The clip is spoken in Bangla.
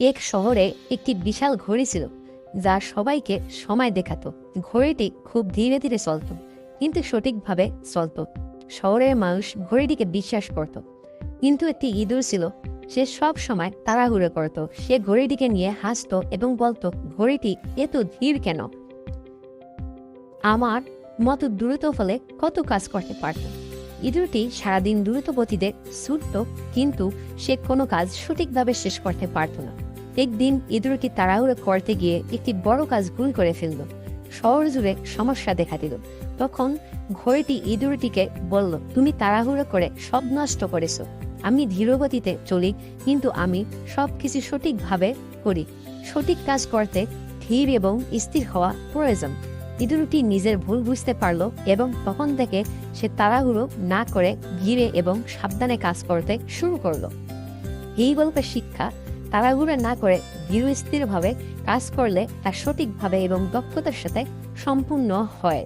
এক শহরে একটি বিশাল ঘড়ি ছিল, যা সবাইকে সময় দেখাতো। ঘড়িটি খুব ধীরে ধীরে চলত, কিন্তু সঠিকভাবে চলত। শহরের মানুষ ঘড়িটিকে বিশ্বাস করত। কিন্তু একটি ইঁদুর ছিল, সে সব সময় তাড়াহুড়ো করত। সে ঘড়িটিকে নিয়ে হাসতো এবং বলতো, ঘড়িটি এত ধীর কেন? আমার মতো দ্রুত ফলে কত কাজ করতে পারত। ইঁদুরটি সারাদিন দ্রুত গতিতে ছুটত, কিন্তু সে কোনো কাজ সঠিকভাবে শেষ করতে পারত না। একদিন ইঁদুরটি তাড়াহুড়ো করতে গিয়ে একটি বড় কাজ ভুল করে ফেলল। শহর জুড়ে সমস্যা দেখা দিল। তখন ঘড়িটি ইঁদুরটিকে বলল, তুমি তাড়াহুড়ো করে সব নষ্ট করেছ। আমি ধীরগতিতে চলি, কিন্তু আমি সব কিছু সঠিকভাবে করি। সঠিক কাজ করতে ধীর এবং স্থির হওয়া প্রয়োজন। ইঁদুরটি নিজের ভুল বুঝতে পারল এবং তখন থেকে সে তাড়াহুড়ো না করে ধীরে এবং সাবধানে কাজ করতে শুরু করল। এই গল্পের শিক্ষা তাড়াহুড়ো না করে ধীরস্থিরভাবে কাজ করলে তা সঠিকভাবে এবং দক্ষতার সাথে সম্পূর্ণ হয়।